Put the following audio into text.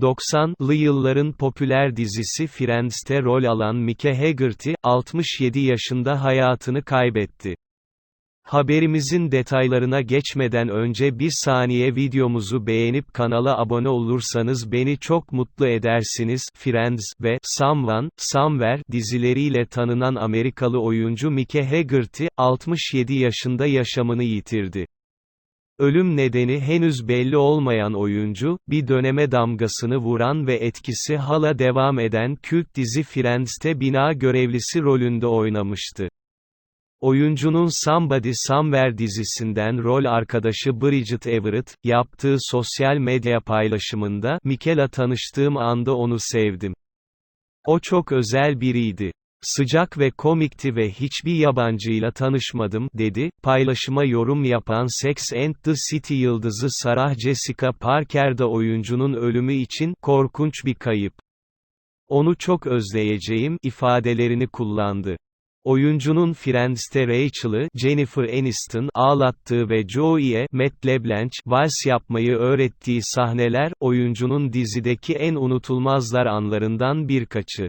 90'lı yılların popüler dizisi Friends'te rol alan Mike Haggerty, 67 yaşında hayatını kaybetti. Haberimizin detaylarına geçmeden önce bir saniye videomuzu beğenip kanala abone olursanız beni çok mutlu edersiniz. Friends ve Someone, Somewhere dizileriyle tanınan Amerikalı oyuncu Mike Haggerty, 67 yaşında yaşamını yitirdi. Ölüm nedeni henüz belli olmayan oyuncu, bir döneme damgasını vuran ve etkisi hala devam eden kült dizi Friends'te bina görevlisi rolünde oynamıştı. Oyuncunun Somebody Somewhere dizisinden rol arkadaşı Bridget Everett, yaptığı sosyal medya paylaşımında, Mikel'la tanıştığım anda onu sevdim. O çok özel biriydi. Sıcak ve komikti ve hiçbir yabancıyla tanışmadım, dedi. Paylaşıma yorum yapan Sex and the City yıldızı Sarah Jessica Parker da oyuncunun ölümü için, korkunç bir kayıp. Onu çok özleyeceğim, ifadelerini kullandı. Oyuncunun Friends'te Rachel'ı, Jennifer Aniston, ağlattığı ve Joey'e, Matt LeBlanc, vals yapmayı öğrettiği sahneler, oyuncunun dizideki en unutulmazlar anlarından birkaçı.